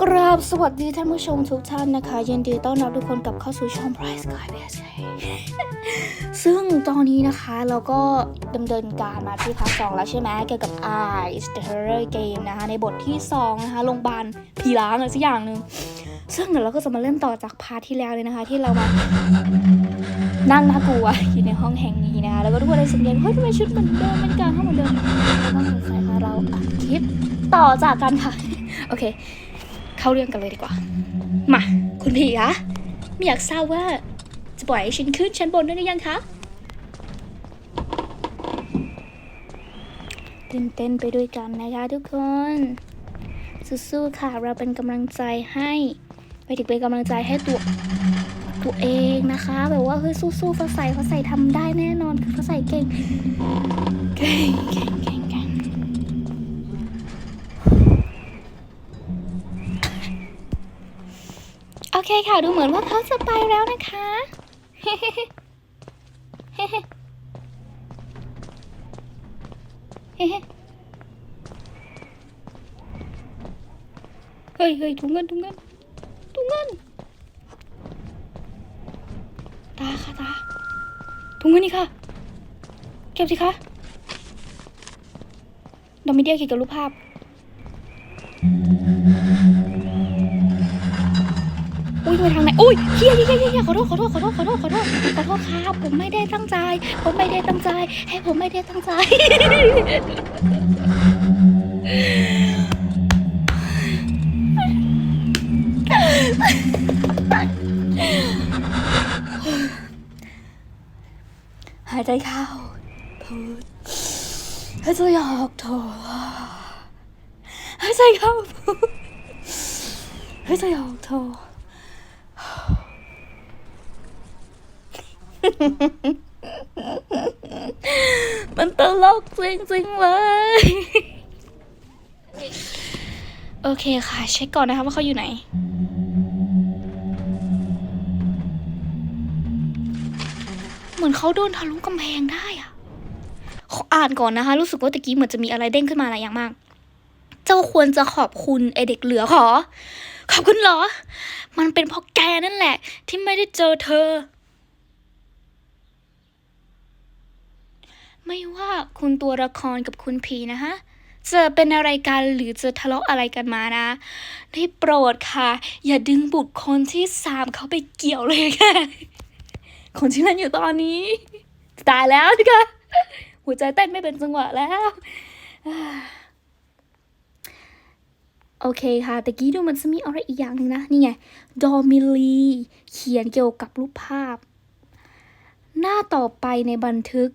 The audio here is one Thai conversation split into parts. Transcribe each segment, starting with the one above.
กราบสวัสดีท่านผู้ชมทุกท่านนะคะยินดีต้อนรับทุกคนกลับเข้าสู่ช่อง Price Sky b s ซึ่งตอนนี้นะคะเราก็ดำเนินการมาที่พาร์ทสองแล้วใช่ไหมเกี่ยวกับ Ice the Horror Game นะคะในบทที่ 2 นะคะโรงพยาบาลผีล้างอะไรสักอย่างหนึ่งซึ่งเดี๋ยวเราก็จะมาเล่นต่อจากพาร์ทที่แล้วเลยนะคะ ที่เรามานั่งน่ากลัวอยู่ในห้องแห่งนี้นะคะแล้วก็ทุกคนเลยสังเกตเฮ้ยทำไมชุดเหมือนเดิมเป็นการห้องเหมือนเดิมต้องสงสัยค่ะเราอัดคลิปต่อจากกันค่ะโอเค เข้าเรื่องกันเลยดีกว่า มา คุณผีคะไม่อยากทราบว่า จะปล่อยให้ฉันขึ้นชั้นบนได้หรือยังคะตื่นเต้นไปด้วยกันนะคะทุกคนสู้ๆค่ะ เราเป็นกำลังใจให้ไปถึงเป็นกำลังใจให้ตัวตัวเองนะคะ แบบว่าเฮ้ยสู้ๆฟ้าใสฟ้าใสทำได้แน่นอนคือฟ้าใส่เก่งเก่ง เคค่ะ ดูเหมือนว่าเขาจะไปแล้วนะคะ เฮ้ยเฮ้ยถุงเงินถุงเงินถุงเงิน ตาค่ะตาถุงเงินนี่ค่ะ เก็บสิคะเราไม่เดียเกี่ยวกับรูปภาพ ไปทางไหนอุ้ยเฮียเฮียเฮียเฮียขอโทษขอโทษขอโทษขอโทษขอโทษขอโทษครับ ผมไม่ได้ตั้งใจ ผมไม่ได้ตั้งใจ ให้ผมไม่ได้ตั้งใจ หายใจเข้าพูดหายใจออกโถหายใจเข้าพูดหายใจออกโถ มันตลกจริงๆเลย โอเคค่ะ เช็คก่อนนะคะว่าเขาอยู่ไหน เหมือนเขาโดนทะลุกำแพงได้อะขออ่านก่อนนะคะ รู้สึกว่าตะกี้เหมือนจะมีอะไรเด้งขึ้นมาหลายอย่างมาก เจ้าควรจะขอบคุณไอเด็กเหลือขอ ขอบคุณเหรอ มันเป็นเพราะแกนั่นแหละ ที่ไม่ได้เจอเธอ ไม่ว่าคุณตัวละครกับคุณผีนะคะ จะเป็นอะไรกันหรือจะทะเลาะอะไรกันมานะได้โปรดค่ะ อย่าดึงบุคคลที่สามเขาไปเกี่ยวเลยค่ะ คนที่เล่นอยู่ตอนนี้ ตายแล้วนะคะหัวใจเต้นไม่เป็นจังหวะแล้วโอเคค่ะตะกี้ดูมันจะมีอะไรอีกอย่างนึงนะ นี่ไงดอมิลีเขียนเกี่ยวกับรูปภาพ หน้าต่อไปในบันทึก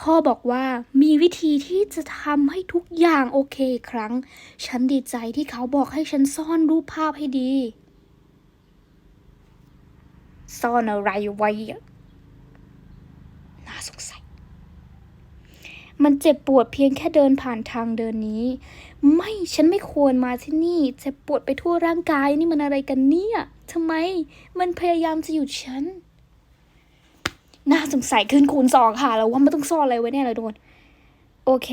พ่อบอกว่ามีวิธีที่จะทำให้ทุกอย่างโอเคอีกครั้ง ฉันดีใจที่เขาบอกให้ฉันซ่อนรูปภาพให้ดี ซ่อนอะไรไว้น่าสงสัย มันเจ็บปวดเพียงแค่เดินผ่านทางเดินนี้ ไม่ฉันไม่ควรมาที่นี่ เจ็บปวดไปทั่วร่างกายนี่มันอะไรกันเนี่ยทำไม มันพยายามจะหยุดฉัน น่าสงสัยขึ้นคูณสองค่ะ แล้วว่ามันต้องซ่อนอะไรไว้แน่เลยทุกคน โอเค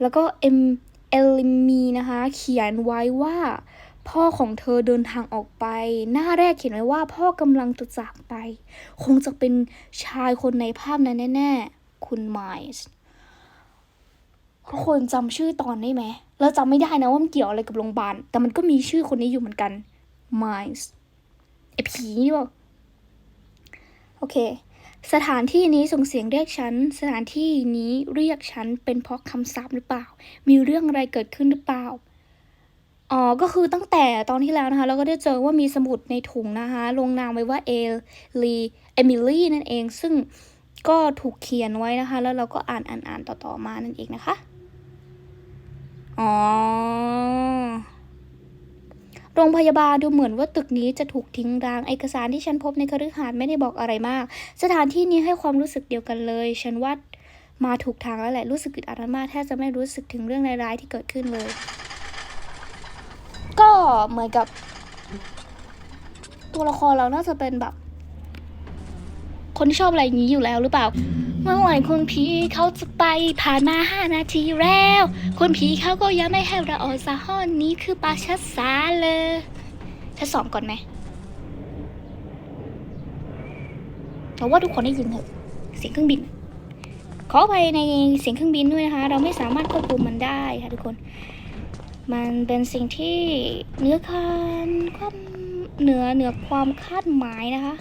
แล้วก็เอ็มเอลิมีนะคะ เขียนไว้ว่า พ่อของเธอเดินทางออกไป หน้าแรกเขียนไว้ว่า พ่อกำลังจะจากไป คงจะเป็นชายคนในภาพนั้นแน่ ๆ คุณไมส์ทุกคนจำชื่อตอนได้ไหมเราจำไม่ได้นะว่ามันเกี่ยวอะไรกับโรงพยาบาล แต่มันก็มีชื่อคนนี้อยู่เหมือนกันไมส์ไอผีนี่เปล่าโอเค สถานที่นี้ส่งเสียงเรียกฉัน สถานที่นี้เรียกฉันเป็นเพราะคำสาปหรือเปล่า มีเรื่องอะไรเกิดขึ้นหรือเปล่า อ๋อ ก็คือตั้งแต่ตอนที่แล้วนะคะ เราก็ได้เจอว่ามีสมุดในถุงนะคะ ลงนามไว้ว่าเอลลีเอมิลี่นั่นเอง ซึ่งก็ถูกเขียนไว้นะคะ แล้วเราก็อ่านอ่านอ่านต่อๆมานั่นเองนะคะ อ๋อ โรงพยาบาลดูเหมือนว่าตึกนี้จะถูกทิ้งร้างเอกสารที่ฉันพบในคฤหาสน์ไม่ได้บอกอะไรมาก สถานที่นี้ให้ความรู้สึกเดียวกันเลย ฉันว่ามาถูกทางแล้วแหละรู้สึกอึดอัดมากแทบจะไม่รู้สึกถึงเรื่องร้ายๆที่เกิดขึ้นเลย ก็เหมือนกับ ตัวละครเราน่าจะเป็นแบบ คนที่ชอบอะไรอย่างนี้อยู่แล้วหรือเปล่า เมื่อไหร่คุณผีเขาจะไปผ่านมาห้านาทีแล้วคุณผีเขาก็ยังไม่ให้เราออกจากห้องนี้คือปาชัดสาเลยชั้นสองก่อนไหมแต่ว่าทุกคนได้ยินเถอะเสียงเครื่องบิน ขออภัยในเสียงเครื่องบินด้วยนะคะ เราไม่สามารถควบคุมมันได้ค่ะทุกคน มันเป็นสิ่งที่เหนือคานความเหนือเหนือความคาดหมายนะคะ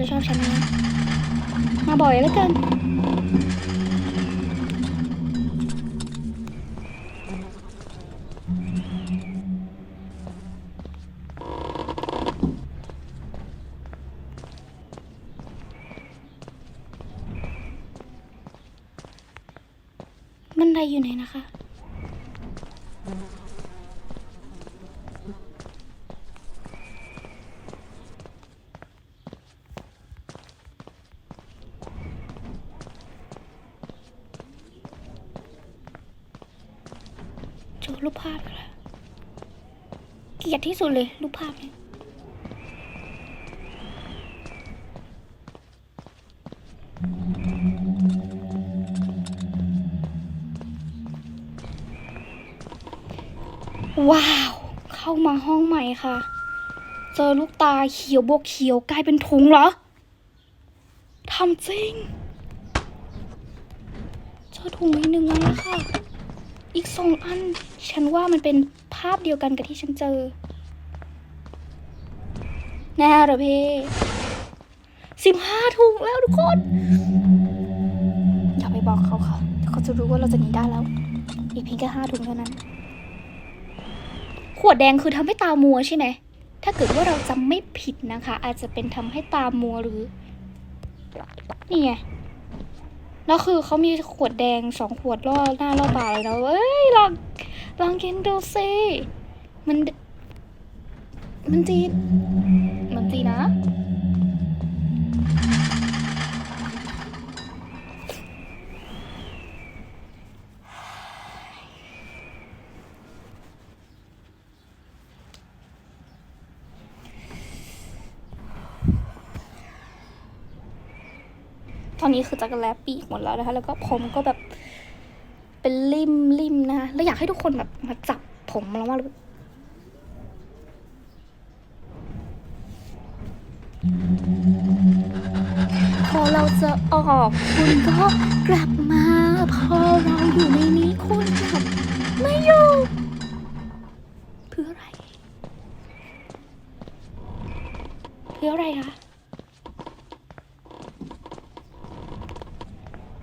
จะชอบฉันนะมาบ่อยแล้วกันบันไดอยู่ไหนนะคะ เจอรูปภาพอีกแล้วเกลีย ดที่สุดเลยรูปภาพเนี่ยว้าว เข้ามาห้องใหม่ค่ะ เจอลูกตาเขียวบวกเขียวกลายเป็นถุงเหรอทำจริง เจอถุงอีกหนึ่งอันแล้วค่ะ อีกสองอัน ฉันว่ามันเป็นภาพเดียวกันกับที่ฉันเจอ แน่เหรอพี่สิบห้าถุงแล้วทุกคน อย่าไปบอกเขาค่ะเดี๋ยวเขาจะรู้ว่าเราจะหนีได้แล้ว อีกเพียงแค่ห้าถุงเท่านั้น ขวดแดงคือทำให้ตามัวใช่ไหม ถ้าเกิดว่าเราจำไม่ผิดนะคะ อาจจะเป็นทำให้ตามัวหรือ นี่ไง แล้วคือเขามีขวดแดงสองขวดล่อหน้าล่อตาเลยนะเอ้ยลองลองกินดูสิมัน มันจีมัน จีนะ ตอนนี้คือจักรแลปีกหมดแล้วนะคะ แล้วก็ผมก็แบบเป็นริมริมนะคะแล้วอยากให้ทุกคนแบบมาจับผมแล้วว่า พอเราจะออกคุณก็กลับมา พอเราอยู่ในนี้คุณกลับไม่อยู่เพื่ออะไรเพื่ออะไรคะ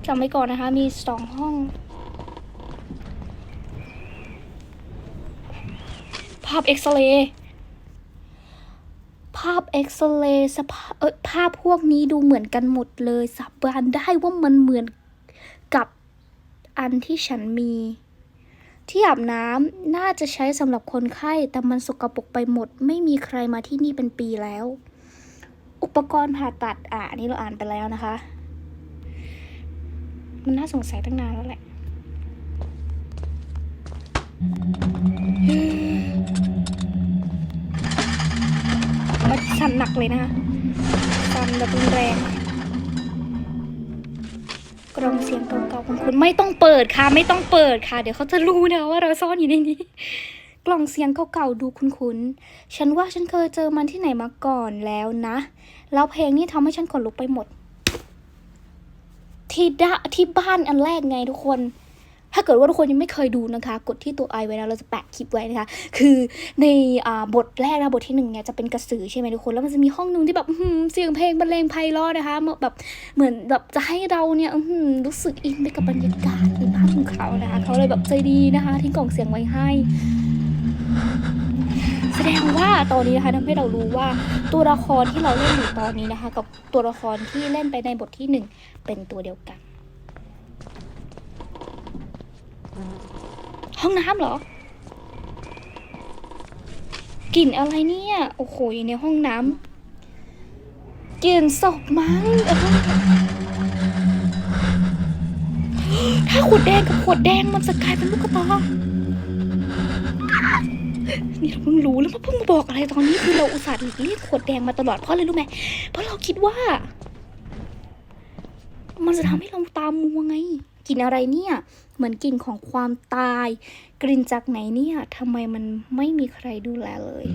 จำไว้ก่อนนะคะ มีสองห้อง ภาพเอ็กซเรย์าพเอ็กซเรย์สภาพเออภาพพวกนี้ดูเหมือนกันหมดเลยสาบานได้ว่ามันเหมือนกับอันที่ฉันมี ที่อาบน้ำน่าจะใช้สำหรับคนไข้ แต่มันสกปรกไปหมด ไม่มีใครมาที่นี่เป็นปีแล้ว อุปกรณ์ผ่าตัดอะนนี้เราอ่านไปแล้วนะคะ มันน่าสงสัยตั้งนานแล้วแหละมั หนักเลยนะคะสั่นแบบรุนแรงกรองเสียงเก่าๆของคุณไม่ต้องเปิดค่ะ ไม่ต้องเปิดค่ะ เดี๋ยวเขาจะรู้นะว่าเราซ่อนอยู่ในนี้ กล่องเสียงเก่าๆดูคุ้นๆฉันว่าฉันเคยเจอมันที่ไหนมาก่อนแล้วนะแล้วเพลงนี้ทำให้ฉันขนลุกไปหมด ที่ดะที่บ้านอันแรกไงทุกคน ถ้าเกิดว่าทุกคนยังไม่เคยดูนะคะ กดที่ตัวไอไว้นะเราจะแปะคลิปไว้นะคะ คือในอบทแรกนะบทที่หนึ่งเนี่ยจะเป็นกระสือใช่ไหมทุกคน แล้วมันจะมีห้องหนึงที่แบบเสียงเพลงบรรเลงไพเราะนะคะแบบเหมือนแบบจะให้เราเนี่ยรู้สึกอินไปกับบรรยากาศในบ้านของเขานะคะเขาเลยแบบใจดีนะคะทิ้งกล่องเสียงไว้ให้แสดงว่าตอนนี้นะคะทำให้เรารู้ว่าตัวละครที่เราเล่นอยู่ตอนนี้นะคะ กับตัวละครที่เล่นไปในบทที่หนึ่งเป็นตัวเดียวกัน ห้องน้ำเหรอกลิ่นอะไรเนี่ย โอ้โหอยู่ในห้องน้ำกลิ่นศพมั้งถ้าขวดแดงกับขวดแดงมันจะกลายเป็นลูกกระตานี่เราเพิ่งรู้แล้วมาเพิ่งมาบอกอะไรตอนนี้คือเราอุตส่าห์หลีกเลี่ยงขวดแดงมาตลอดเพราะอะไรรู้ไหมเพราะเราคิดว่า มันจะทำให้เราตามมัวไงกลิ่นอะไรเนี่ย เหมือนกลิ่นของความตาย กลิ่นจากไหนเนี่ยทำไมมันไม่มีใครดูแลเลย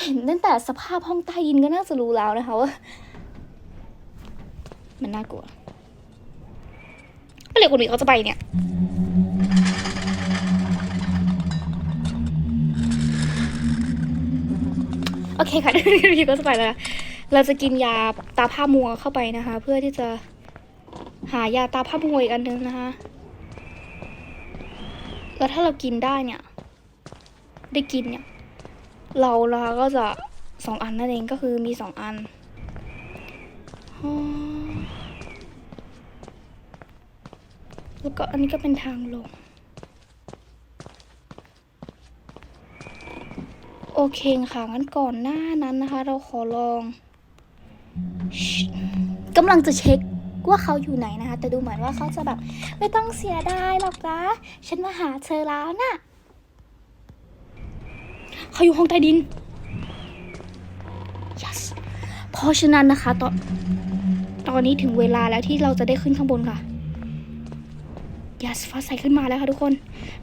เห็นตั้งแต่สภาพห้องใต้ดินก็น่าจะรู้แล้วนะคะว่ามันน่ากลัวเมื่อไหร่คนนี้เขาจะไปเนี่ยโอเคค่ะพี่ก็จะไปแล้ว เราจะกินยาตาผ้ามัวเข้าไปนะคะ เพื่อที่จะ หายาตาผ้ามัวอีกอันนึงนะคะ แล้วถ้าเรากินได้เนี่ย ได้กินเนี่ย เราเราก็จะสองอันนั่นเองก็คือมีสองอัน แล้วก็อันนี้ก็เป็นทางลง โอเคค่ะงั้นก่อนหน้านั้นนะคะ เราขอลองกำลังจะเช็ค ว่าเขาอยู่ไหนนะคะ แต่ดูเหมือนว่าเขาจะแบบไม่ต้องเสียดายหรอกนะฉันมาหาเธอแล้วน่ะเขาอยู่ห้องใต้ดิน yes เพราะฉะนั้นนะคะตอนตอนนี้ถึงเวลาแล้วที่เราจะได้ขึ้นข้างบนค่ะ yes ฟ้าใสขึ้นมาแล้วค่ะทุกคน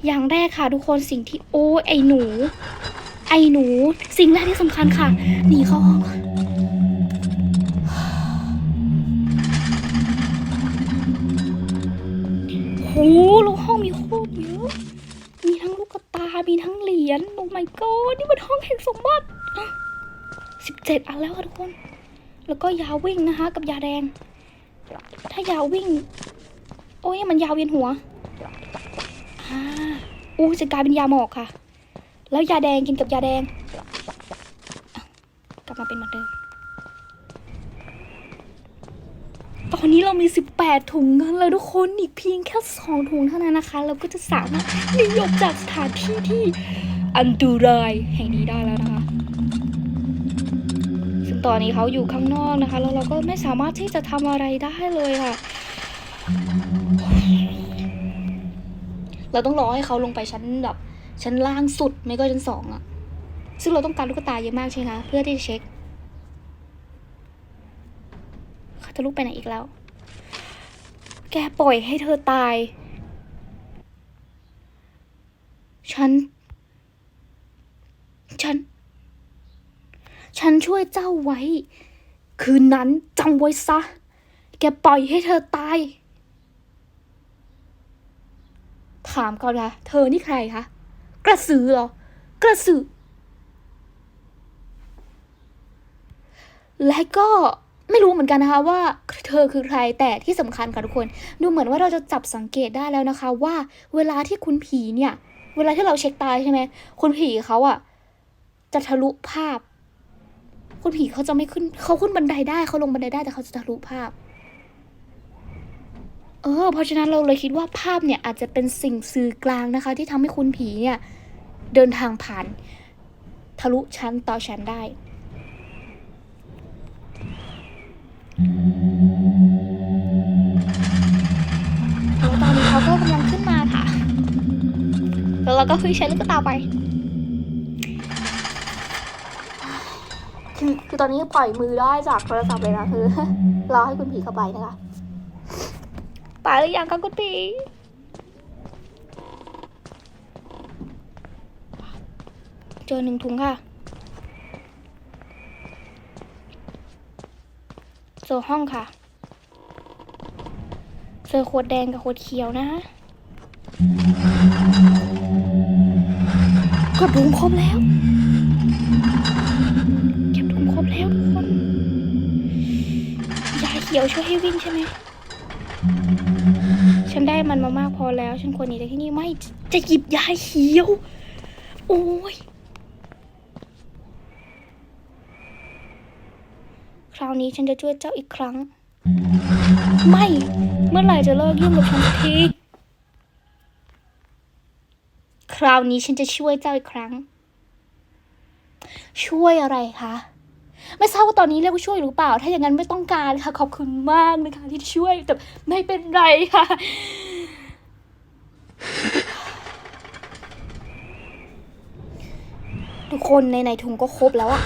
อย่างแรกค่ะทุกคนสิ่งที่โอ้ไอหนู ไอหนู สิ่งแรกที่สำคัญค่ะหนีเข้าห้อง โหแล้วห้องมีโคตรเยอะ มีทั้งลูกตา มีทั้งเหรียญ โอ้ my god นี่มันห้องแห่งสมบัติสิบเจ็ดอันแล้วค่ะทุกคน แล้วก็ยาวิ่งนะคะ กับยาแดง ถ้ายาวิ่ง โอ้ยมันยาวเวียนหัวอ่าอู้จะกลายเป็นยาหมอกค่ะ แล้วยาแดงกินกับยาแดง กลับมาเป็นเหมือนเดิม ตอนนี้เรามี 18 ถุงเงินแล้วทุกคนอีกเพียงแค่ 2 ถุงเท่านั้นนะคะ เราก็จะสามารถหนีออกจากสถานที่ที่อันตรายแห่งนี้ได้แล้วนะคะ ซึ่งตอนนี้เขาอยู่ข้างนอกนะคะ แล้วเราก็ไม่สามารถที่จะทำอะไรได้เลยค่ะ เราต้องรอให้เขาลงไปชั้นแบบชั้นล่างสุดไม่ก็ชั้นสองอะซึ่งเราต้องการลูกตาเยอะมากใช่ไหมคะเพื่อที่จะเช็ค เขาจะลุไปไหนอีกแล้ว แกปล่อยให้เธอตาย ฉัน ฉัน ฉันช่วยเจ้าไว้ คืนนั้นจำไว้ซะ แกปล่อยให้เธอตาย ถามก่อนค่ะ เธอนี่ใครคะ กระสือเหรอ กระสือและก็ ไม่รู้เหมือนกันนะคะว่าเธอคือใครแต่ที่สำคัญค่ะทุกคน ดูเหมือนว่าเราจะจับสังเกตได้แล้วนะคะ ว่าเวลาที่คุณผีเนี่ย เวลาที่เราเช็คตายใช่ไหมคุณผีเขาอะจะทะลุภาพ คุณผีเขาจะไม่ขึ้นเขาขึ้นบันไดได้เขาลงบันไดได้แต่เขาจะทะลุภาพเออเพราะฉะนั้นเราเลยคิดว่าภาพเนี่ยอาจจะเป็นสิ่งสื่อกลางนะคะ ที่ทำให้คุณผีเนี่ย เดินทางผ่าน ทะลุชั้นต่อชั้นได้ แล้วเราก็คุยใช้ลูกตาไป คือคือตอนนี้ปล่อยมือได้จากโทรศัพท์เลยนะคือรอให้คุณผีเข้าไปนะคะไปหรือยังคะคุณผีเจอหนึ่งถุงค่ะเจอห้องค่ะ เจอขวดแดงกับขวดเขียวนะ ก็บถุงครบแล้วเก็บถุงครบแล้วทุกคนยาเขียวช่วยให้วิ่งใช่ไหมฉันได้มันมามากพอแล้ว ฉันควรหนีจากที่นี่ไม่จะหยิบยาเขียว โอ้ยคราวนี้ฉันจะช่วยเจ้าอีกครั้ง ไม่ เมื่อไหร่จะเลิกยุ่งกับฉันที คราวนี้ฉันจะช่วยเจ้าอีกครั้ง ช่วยอะไรคะ ไม่ทราบว่าตอนนี้เรียกว่าช่วยหรือเปล่า ถ้าอย่างนั้นไม่ต้องการค่ะ ขอบคุณมากนะคะที่ช่วย แต่ไม่เป็นไรค่ะ ทุกคนในในถุงก็ครบแล้วอะ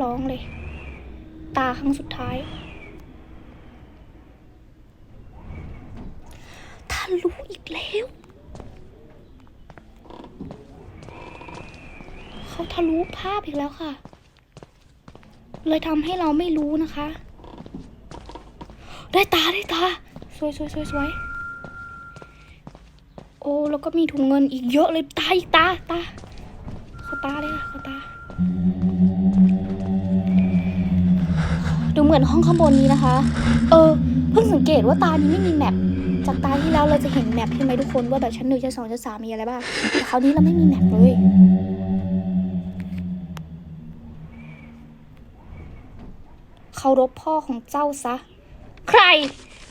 ร้องเลย ตาครั้งสุดท้าย ถ้า รู้อีกแล้ว เขาทะลุภาพอีกแล้วค่ะ เลยทำให้เราไม่รู้นะคะ ได้ตาได้ตา สวยสวยสวยสวยโอ้ แล้วก็มีถุงเงินอีกเยอะเลยตาอีกตาตาเขาตาเลยค่ะเขาตาดูเหมือนห้องข้างบนนี้นะคะ เออ เพิ่งสังเกตว่าตานี้ไม่มีแมป จากตาที่แล้วเราจะเห็นแมปใช่ไหมทุกคนว่าแบบชั้นหนึ่งชั้นสองชั้นสามมีอะไรบ้างแต่คราวนี้เราไม่มีแมปเลยเคารพพ่อของเจ้าซะ ใคร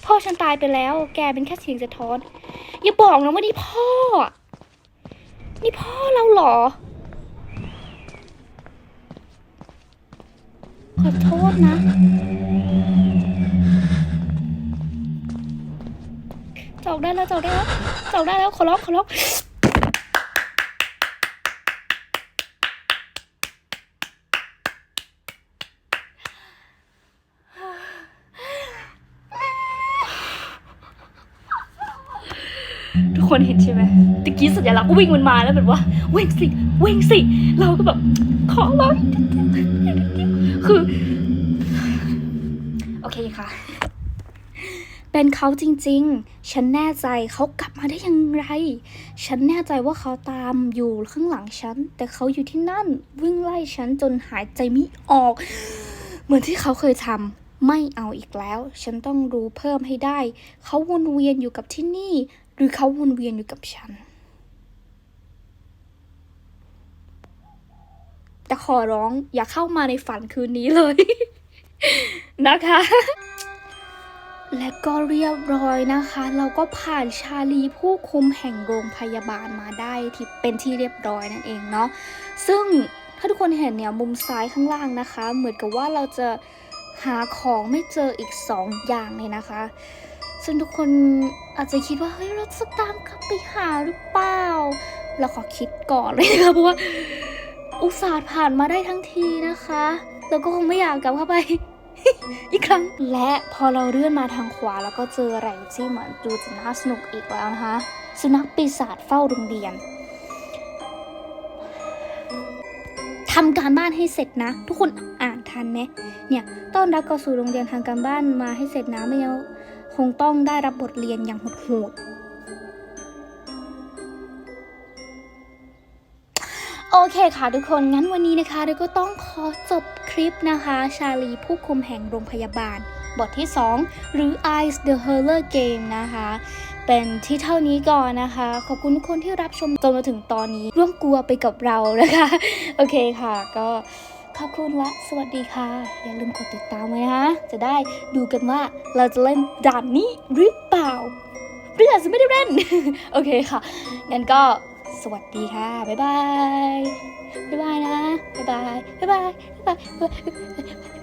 พ่อฉันตายไปแล้ว แกเป็นแค่เสียงสะท้อน อย่าบอกนะว่านี่พ่อ นี่พ่อเราเหรอ ขอโทษนะ จอกได้แล้วจอกได้แล้วจอกได้แล้วขอร้องขอร้องทุกคนเห็นใช่ไหมตะกี้สัญลักษณ์วิ่งมันมาแล้วแบบว่าวิ่งสิวิ่งสิ เราก็แบบขอร้องคือ โอเคค่ะ เป็นเขาจริงๆ ฉันแน่ใจเขากลับมาได้ยังไง ฉันแน่ใจว่าเขาตามอยู่ข้างหลังฉัน แต่เขาอยู่ที่นั่นวิ่งไล่ฉันจนหายใจไม่ออก เหมือนที่เขาเคยทำไม่เอาอีกแล้ว ฉันต้องรู้เพิ่มให้ได้ เขาวนเวียนอยู่กับที่นี่ หรือเขาวนเวียนอยู่กับฉัน แต่ขอร้องอย่าเข้ามาในฝันคืนนี้เลย นะคะ และก็เรียบร้อยนะคะ เราก็ผ่านชาลีผู้คุมแห่งโรงพยาบาลมาได้ที่เป็นที่เรียบร้อยนั่นเองเนาะซึ่งถ้าทุกคนเห็นเนี่ยมุมซ้ายข้างล่างนะคะ เหมือนกับว่าเราจะหาของไม่เจออีกสองอย่างเลยนะคะ ซึ่งทุกคนอาจจะคิดว่าเฮ้ยเราจะตามกลับไปหาหรือเปล่า เราขอคิดก่อนเลยนะคะเพราะว่าอุตส่าห์ผ่านมาได้ทั้งทีนะคะ เราก็คงไม่อยากกลับเข้าไป อีกครั้ง และพอเราเลื่อนมาทางขวาแล้วก็เจออะไรที่เหมือนดูจะน่าสนุกอีกแล้วนะคะ สุนัขปีศาจเฝ้าโรงเรียนทำการบ้านให้เสร็จนะ ทุกคนอ่านทันไหมเนี่ยต้อนรับเข้าสู่โรงเรียนทำการบ้านมาให้เสร็จนะไม่งั้นคงต้องได้รับบทเรียนอย่างโหด โอเคค่ะทุกคนงั้นวันนี้นะคะเราก็ต้องขอจบคลิปนะคะ ชาลีผู้คุมแห่งโรงพยาบาล บทที่ 2 หรือ Ice the Horror Game นะคะ เป็นที่เท่านี้ก่อนนะคะ ขอบคุณทุกคนที่รับชมจนมาถึงตอนนี้ร่วมกลัวไปกับเรานะคะ โอเคค่ะ ก็ขอบคุณและสวัสดีค่ะ อย่าลืมกดติดตามไว้นะคะจะได้ดูกันว่าเราจะเล่นด่านนี้หรือเปล่าหรืออาจจะไม่ได้เล่น โอเคค่ะงั้นก็ สวัสดีค่ะ บ๊ายบาย บ๊ายบายนะ บ๊ายบาย บ๊ายบาย บ๊ายบาย